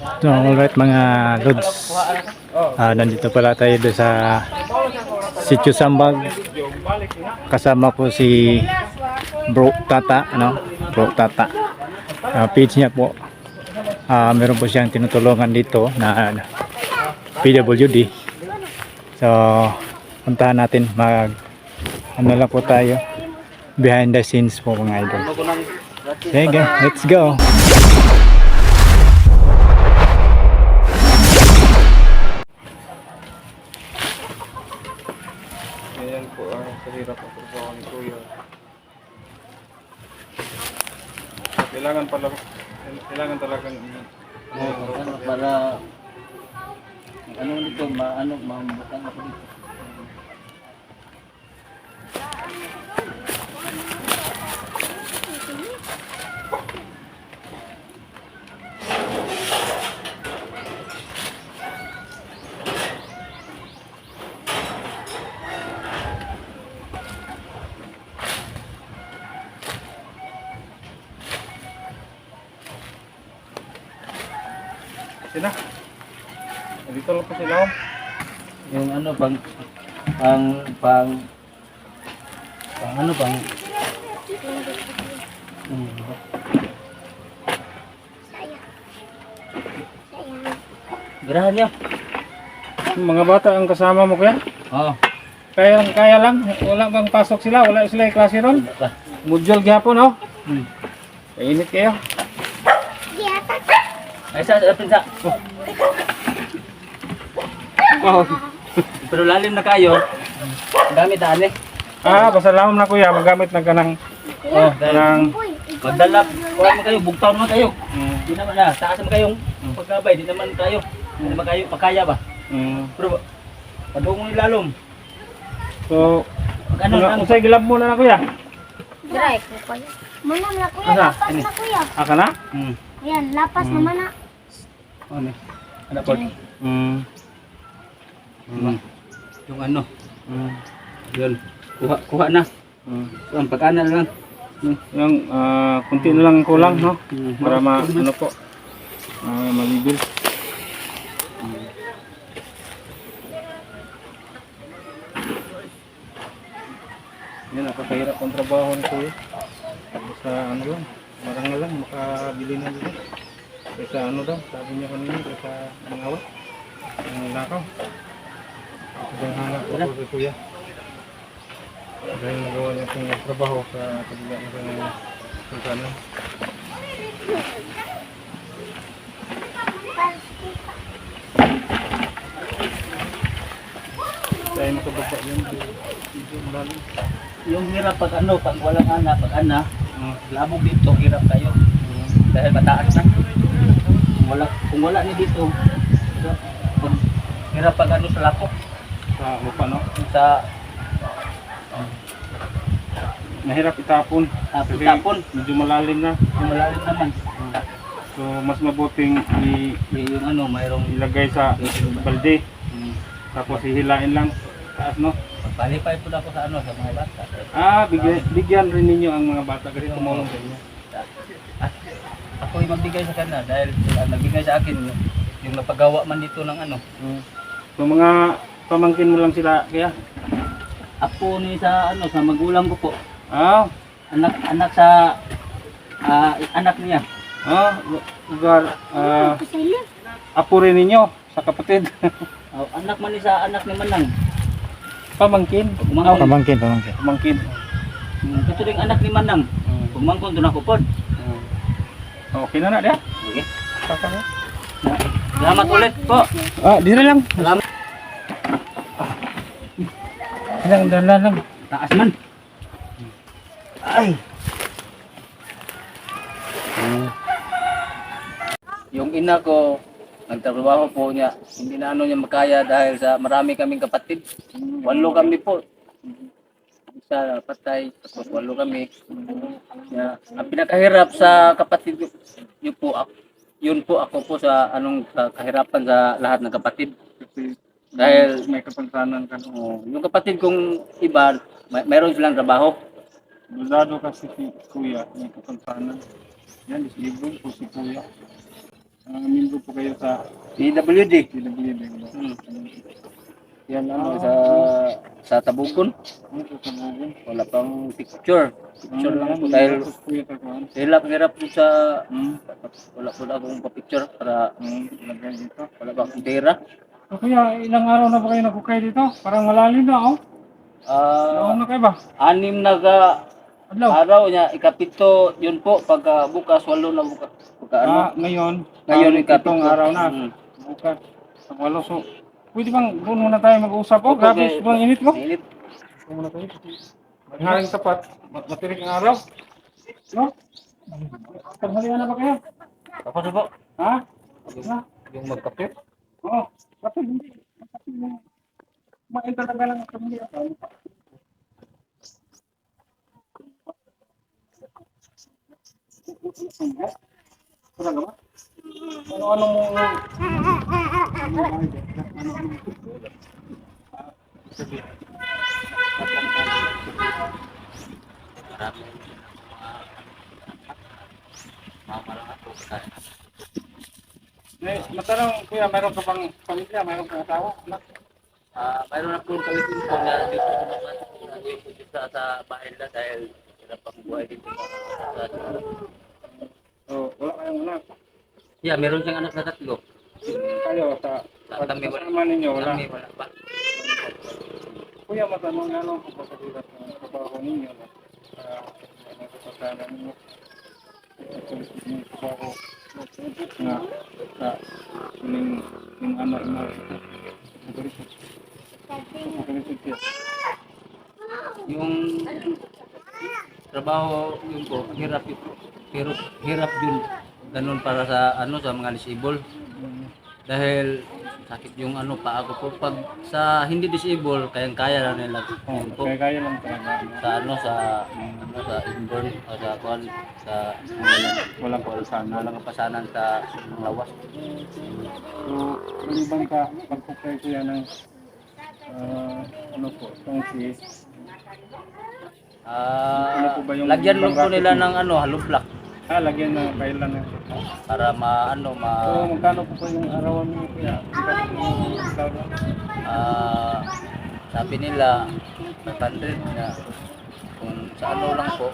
So, alright mga lods. Ah, nandito pala tayo doon sa Sitio Sambag. Kasama ko si Bro Tata, ano? Bro Tata. Ah, page niya po. Ah, meron po siyang tinutulungan dito na ano, PWD. So, puntahan natin mag ano lang po tayo behind the scenes po mga idol. Sige, let's go. Kailangan pala, kailangan talagang Oo, ano, para ano dito, maano, mamutang ako dito. Sila. Dito lang po sila. oh. Yung ano, pang, pang, pang, pang ano, pang, hmm, Girahan niya. Yung Mga bata ang kasama mo kuya. Oo. Kaya, kaya lang, wala bang pasok sila, wala sila yung klase ron. Module gihapon oh. Hmm. Kainit kayo. Ay, sa, sa, pinsa. Oh. Pero lalim na kayo. Ang dami daan eh. Ah, basta lamang na kuya, magamit na ka ng, Oh, ng magdala, kuha mo kayo, bugtaw naman kayo. mm, Di naman na, taas naman kayong pagkabay, di naman kayo. Di naman kayo, pakaya ba? mm. Pero, padungong ilalom. So, Pag ano, ano, usay gilab muna na kuya. Dry ko kuya. Manam na kuya, lapas na kuya. Aka na? Hmm. Ayan, lapas naman na. Ano? Ano po? Mm. Hmm. Yung ano, Mm. yun. Kuha, kuha na. Mm. Ang pagkana lang. Hmm. Yung ah, kunti na lang ang kulang, no? Hmm. Para ma, ano po, ah, malibil. Yan, nakakahirap ang trabaho ni Kuya. Sa ano lang, marang lang, makabili na dito. Kaysa ano daw, sabi niya kanina, kaysa mga awat. Ang nakaw. Ang hanap ko si Kuya. Dahil nagawa niya itong trabaho sa kabila ng kanyang sultanan. Tayo makababa yun. Yung hirap pag ano, pag walang ana, pag ana, Mm. labog dito, hirap kayo. Dahil mataas na. Wala, kung wala ni dito, pag, hirap pag ano sa lapok, Sa lupa, no? sa Mahirap itapon. tapon, Kasi tapon, medyo malalim na. yung malalim naman. So, mas mabuting i- Y- yung ano, mayroong ilagay sa balde. hmm, Tapos hihilain lang taas, no? palipay po na ako sa ano, sa mga bata. Ah, bigyan, bigyan rin ninyo ang mga bata kasi tumulong sa inyo. At ako yung magbigay sa kanila dahil sila nagbigay sa akin yung, napagawa man dito ng ano. So, mga pamangkin mo lang sila, kaya? Apo ni sa ano, sa magulang ko po. Ah, Anak anak sa ah, anak niya. ah, lugar, ah, apo rin ninyo sa kapatid. Oh, anak man ni sa anak ni Manang. pamangkin? Pagmangkon. Pamangkin, pamangkin. Pamangkin. Hmm, Ito rin anak ni Manang. Hmm. Pagmangkon doon ako pod. Hmm. Okay na na, dia? Saka mo? Salamat ulit po. Ah, di na lang. Salamat. Lang, dala lang. Taas man. Ay. Yung ina ko, nagtrabaho po niya. Hindi na ano niya makaya dahil sa marami kaming kapatid. Walo kami po. Isa patay, tapos walo kami. Ya, ang pinakahirap sa kapatid ko- yun po ako. Yun po ako po sa anong sa kahirapan sa lahat ng kapatid. Kasi Dahil may kapansanan ka. no? oh, yung kapatid kong iba, may, mayroon silang trabaho. Bulado kasi si Kuya, may kapansanan. Yan, disabled po si Kuya. Ah, membro po kayo sa PWD. PWD. Hmm. Yan ano, sa sa Tabukon. Wala pang picture. Picture lang po dahil hirap-hirap po sa Hmm. wala po na akong pa-picture para Hmm. Wala ba akong pera. So, kuya, ilang araw na ba kayo nakukay dito? Parang malalim na, oh. Ah, Ano na kayo ba? anim na ka Adlaw. araw niya, ikapito yun po pagka bukas walo na bukas. Pagka ano, Ah, ngayon. ngayon ah, ikapito. araw na. Mm. Bukas. Sa walo. So, pwede bang doon muna tayo mag-usap? Oh, grabe, Okay. sobrang init mo. Init. Doon muna tayo. Magharing tapat. Mat- Matirik ang araw. No? Tanghalian na ba kayo? Tapos po, Ha? Ha? yung magkape. Oo. Kape, hindi. Kape mo. Kumain talaga lang ang tanghalian. Talaga ba? Ano-ano mo Eh, matanong, kuya, mayroon ka bang pamilya? Mayroon kang asawa? Anak? Ah, mayroon na po kami dito na dito naman dito dito sa bahay na dahil hirap ang buhay dito. So, wala kayong anak. Yeah, meron siyang anak na tatlo. Kayo, sa Sa kami wala. pagkasama ninyo, wala. Kami wala pa. Kuya, matanong nga lang kung pagkasirat ng trabaho ninyo. no? Sa ano sa pagkana ninyo. Sa yung trabaho na sa yung yung ano na Magalit siya. Yung trabaho yun po, hirap yun. Hirap, hirap yun. Ganun para sa ano sa mga disabled. Dahil sakit yung ano pa ako po pag sa hindi disabled kayang kaya na nila Oh, po kaya kaya lang talaga. sa ano sa ano sa inborn o sa kwan sa Walang kapasanan. walang kapasanan sa lawas. So, maliban ka, pagkukay ko yan ng ah, ano po, itong si Ano Ah, po ba yung lagyan mo po nila ng ano halublak Ah, lagyan na kailan na. para ma ano ma So, magkano po po yung arawan niyo kuya? Magkano po yung arawan? ah, sabi nila 500 na kung sa ano lang po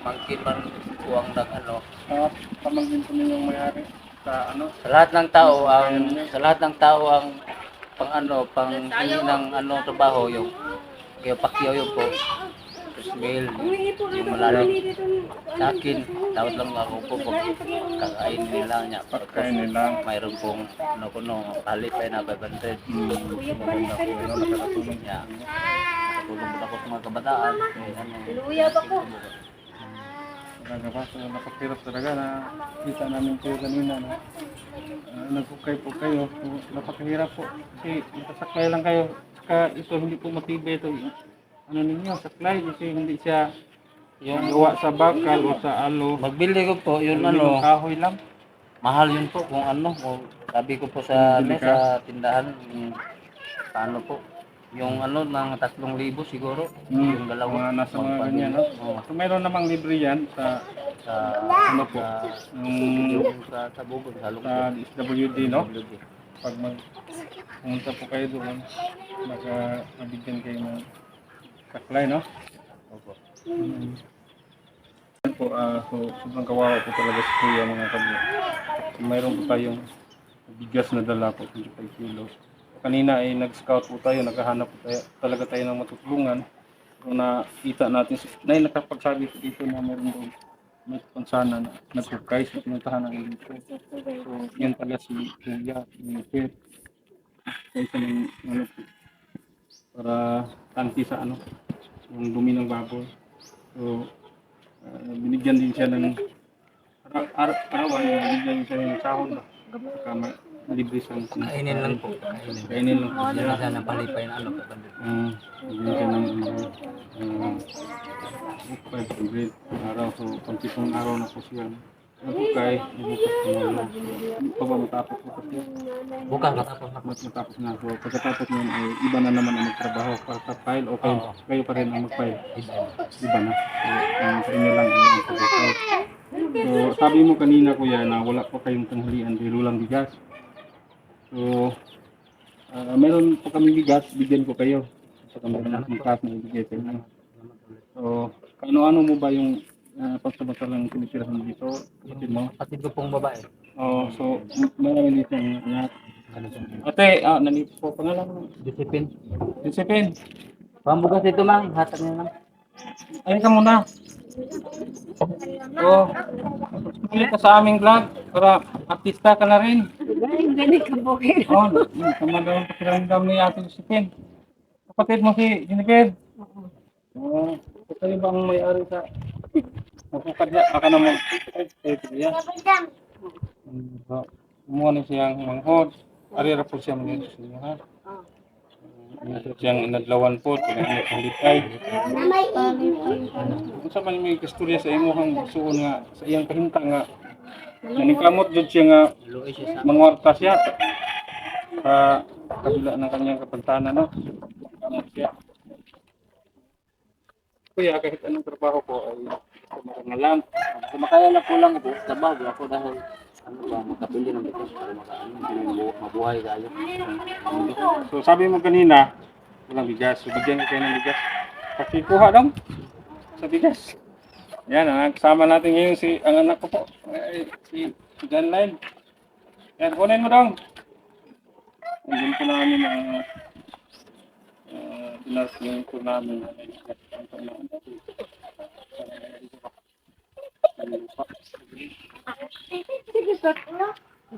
mangkin man po ang nag ano Ah, pamangkin po ninyong mayari sa ano? sa lahat ng tao ang sa lahat ng tao ang pang ano pang hingi ng ano trabaho yung kaya pakyaw yun po Ismail yung malalim sa akin tawad lang ako po pag kakain nila niya Pagkain nila. mayroon pong ano kuno kalit pa na 500 Hmm. Maganda po yun, nakakatulong. niya tulong po ako sa mga kabataan eh, ano, Talaga ba? So, napakirap talaga na kita namin kayo kanina na uh, nagkukay po kayo. Napakahirap po. Kasi nakasaklay lang kayo. Saka ito hindi po matibay ito. Ano ninyo, saklay. Kasi hindi siya yung gawa sa bakal o sa alo. magbili ko po yun ano kahoy lang. mahal yun po kung ano kung sabi ko po sa ano, Bili ka? sa tindahan yung paano po yung ano ng tatlong libo siguro Hmm, yung dalawa mga nasa mga magpabili. ganyan. No? Oo, So, meron namang libre yan sa sa ano po, sa yung yung sa sa bubon sa sa lungsod SWD, no? Pag mag pumunta po kayo doon, baka mabigyan kayo ng saklay, no? Opo. Yan po, ah, so, sobrang kawawa po talaga si Kuya mga kablo. So, mayroon po tayong bigas na dala po, 25 kilos. Kanina ay nag-scout po tayo, naghahanap po tayo, talaga tayo ng matutulungan. So, nakita natin, na nakapagsabi po dito na meron doon may pansana na nagkukay sa pinuntahan namin dito. So, yan pala si Kuya, yung. Kaya sa ng ano para tangki sa ano, yung dumi ng baboy. So, Ah, binigyan din siya ng ara- ara- arawan, binigyan siya ng sahod ba? Saka ma- libre siyang kainin lang po kainin Kainin lang po siya. na sana palipay na ano 500. Ah, bigyan siya ng uh, 500 araw. So, pantipong araw na po siya. So, Ako kay bukas ko ba matapos ko kasi? Bukas matapos na. Mas matapos na ako. Pagkatapos nun ay iba na naman ang magtrabaho para sa file o kayo, kayo pa rin ang mag-file. Iba na. So, ang sa inyo lang ang mag-file. So, sabi mo kanina kuya na wala pa kayong tanghalian dahil walang bigas. So, ah, meron po kami bigas, bigyan ko kayo. Sa kami ng cash na ibigay sa inyo. So, ano-ano mo ba yung uh, pagsamantalang tinitirahan mo dito? Kapatid mo? Kapatid ko pong babae. Oh, so, m- marami dito ang anak. Ate, ah, nandito po pangalan mo. Disipin. Josephine, Pambugas ito mang, hatag niya lang. ayun ka muna. So, tuloy ka sa aming vlog para artista ka na rin. Gani ka po kayo. Oh, tama daw ang pakiramdam ni Ate Josephine. Kapatid mo si Jennifer. Oo. Oh, kayo ba ang may-ari sa... Magkukad niya. Aka na mo. Ay, siya. So, kumuha na siyang manghod. Arira po siya mga sa inyo, ha? Ito siyang inadlawan po. Tinangyay ang litay. Kung sa man may kasturya sa imo hang suon nga sa iyang pahinta nga nanikamot jud siya nga siya mangwarta siya sa kabila ng kanyang kapantana no kamot siya kuya kahit anong trabaho ko ay kumarang na lang. Kumakaya na po lang ako, trabaho ako dahil ano ba, makabili ng bigas para makaano, mabuhay tayo. so sabi mo kanina walang bigas. So bigyan ko kayo ng bigas. Pakikuha dong sa bigas. Yan ang kasama natin ngayon si ang anak ko po. Ay, si John Line yan kunin mo dong Andun po namin ang uh, pinarking po namin. ang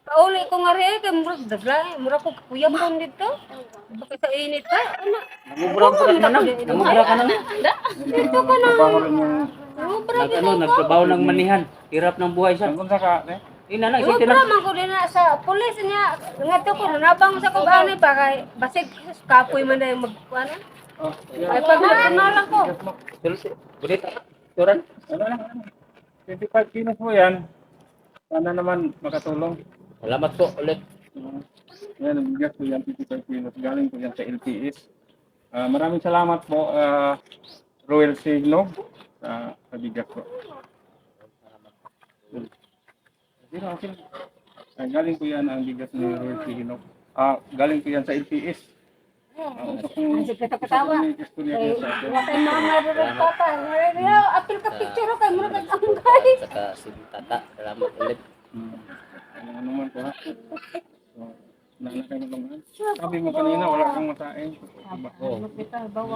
Kauli ko nga rin, kay murag dagla, murag ko kuyang ko dito. Bakit sa init ka? Ano? Namubra ka naman na, namubra ka naman. Dito ka na. Mubra Nag, ano, nagtrabaho ng manihan, hirap ng buhay siya. Saan ka eh? Ina na, isipin na. man ko din na sa pulis niya. Nga to ko, nabang sa kubani pa kay basig kapoy man na yung mag, ano? Oh, Ay pag nagkunalan ko. Sulsi, bulit, turan. ano lang, 25 kilos mo yan. Sana naman makatulong. Salamat po ulit. Uh, yan, nabigas ko yan, 55 kilos. Galing ko yan sa LTS. Ah, maraming salamat po, uh, Royal Signo, sa sa bigas ko. Hindi na, okay. Ah, galing ko yan ang bigas ni Royal Signo. Ah, galing ko yan sa LTS. Ah, ko Sige ka ko sa akin. Wala kay mama rin papa. Apil ka picture kay murag ang guys. Saka si Tata, salamat ulit. Hmm. Ano ano man ko ha. So, nanakay mo lang. Sabi mo kanina wala kang. Diba? Oo.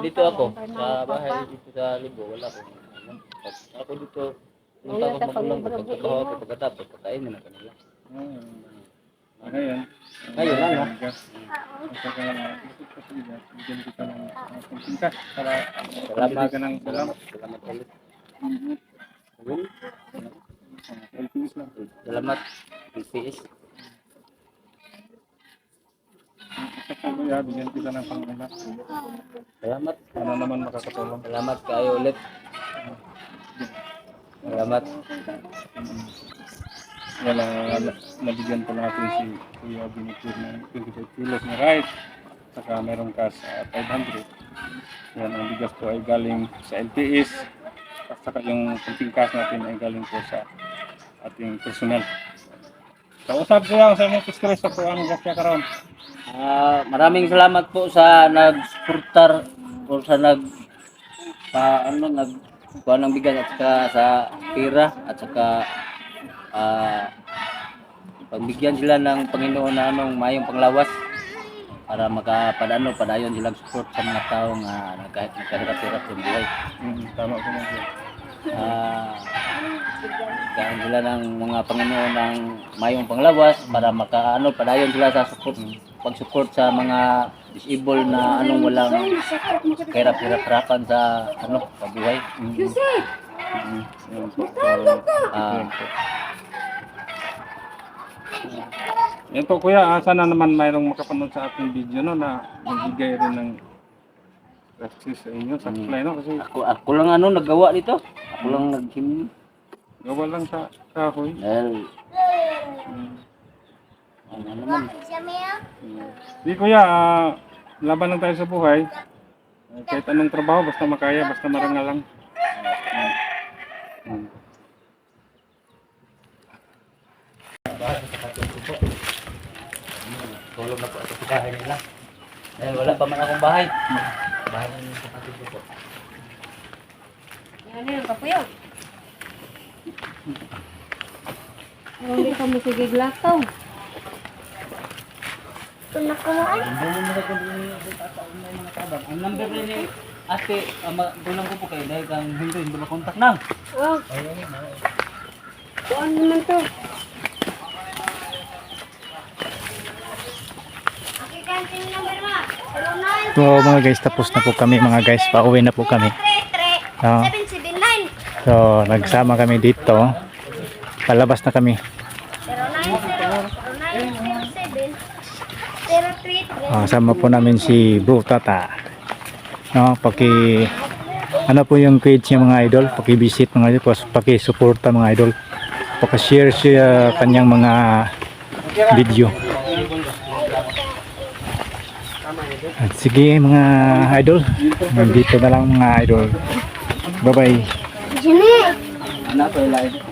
Dito ako, sa bahay dito sa Libo, wala ko. Ano, Ako dito, nung tapos magulang ko, ako, pagkatapos, pagkain na kanila. Ah, Ngayon. Ngayon lang, no? Salamat. pabili ka ng salam. Salamat ulit. Ah, LPS lang. Salamat, saka, kuya, bigyan kita ng panguna. Salamat. Para naman makakatulong. Salamat kayo ulit. Salamat. Na- nabigyan po natin si Kuya Binitur ng 25 kilos na rice. Saka meron ka sa 500. Yan ang bigas po ay galing sa LTS. At saka yung kunting cash natin ay galing po sa ating personal. Kausap ko lang sa mga stress sa po ang gasya karon. Ah, maraming salamat po sa nag-supportar o sa nag pa ano nag kuha ng bigas at saka sa pira at saka ah pagbigyan sila ng Panginoon na anong mayong panglawas para makapadano padayon silang support sa mga tao nga kahit nagkahirap-hirap sa buhay. Hmm, tama ko na yun. Ah, bigyan sila ng mga Panginoon ng mayong panglawas para makaano padayon sila sa support pag-support sa mga disabled na anong walang kahirap-hirapan sa ano sa buhay. Hmm, Yan po. So, Ah, yan po kuya, ah, sana naman mayroong makapanood sa ating video no na magbigay rin ng access sa inyo sa supply no kasi ako ako lang ano naggawa nito. Ako lang nag gawa lang sa Kahoy. Dahil, ano naman, Di kuya, ah, laban lang tayo sa buhay. Ah, kahit anong trabaho, basta makaya, basta marangal lang. Na po sa bahay nila. Dahil wala pa man akong bahay. Bahay ng kapatid ko po. Yan yun, kapuyo. Hindi kami sige glataw. Ang buong mga kundi yung tataon na yung mga tabang. Ang number rin ni ate, ang magulang ko po kayo dahil kang hindi, hindi ba kontak na. Oh. Kuan naman to. So mga guys, tapos na po kami mga guys. Pauwi na po kami. Ah, 779 so nagsama kami dito. Palabas na kami. 0907 Ah, sama po namin si Bro Tata. No, paki ano po yung page niya mga idol, paki-visit mga idol, paki-suporta mga idol. Paki-share siya kanyang mga video. At sige mga idol, nandito na lang mga idol. Bye-bye. Jimmy! Anak ko yung live.